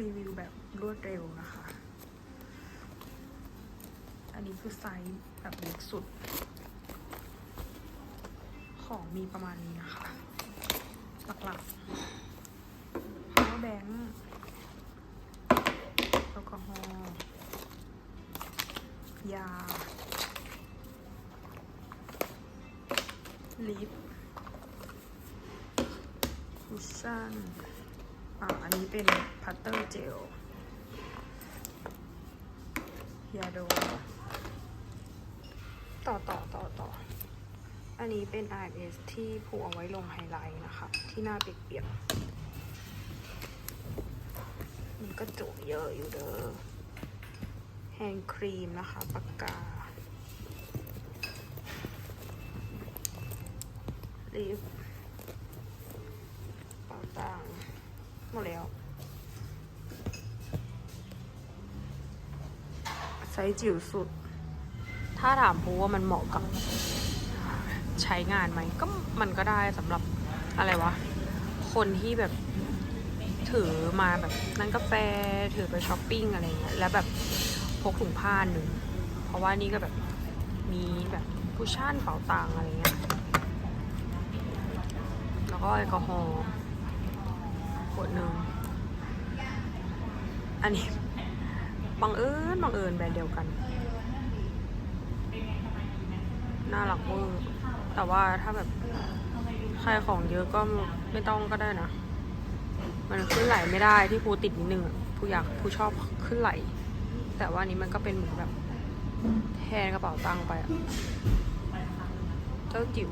รีวิวแบบรวดเร็วนะคะ อันนี้คือไซส์แบบเล็กสุด ของมีประมาณนี้นะคะ หลักๆ power bank แอลกอฮอล์ยาลิปคุชชั่น อ่าอันนี้เป็นพัตเตอร์เจลยาดต่อต่อต่อต่อ อันนี้เป็น RS ที่ผูกเอาไว้ลงไฮไลท์นะคะ ที่หน้าเปียกๆมันก็จุเยอะอยู่เด้อแฮนด์ครีมนะคะปากกาลิปเป่าตัง มดแล้ว ไซส์จิ๋วสุด ถ้าถามพูว่ามันเหมาะกับ ใช้งานไหม ก็มันก็ได้สำหรับอะไรวะ คนที่แบบถือมาแบบนั่งกาแฟถือไปช้อปปิ้งอะไรเงี้ยแล้วแบบพกถุงผ้าหนึ่ง เพราะว่านี่ก็แบบมีแบบคุชชั่นเป่าตังอะไรเงี้ยแล้วก็แอลกอฮอล์ ขวดหนึ่งอันนี้บังเอิญบังเอิญแบรนด์เดียวกัน น่ารักเวอร์แต่ว่าถ้าแบบใครของเยอะก็ไม่ต้องก็ได้นะ มันขึ้นไหลไม่ได้ที่ภูติดนิดนึงผู้อยากผู้ชอบขึ้นไหล แต่ว่านี้มันก็เป็นเหมือนแบบแทนกระเป๋าตังค์ไปอะเจ้าจิ๋ว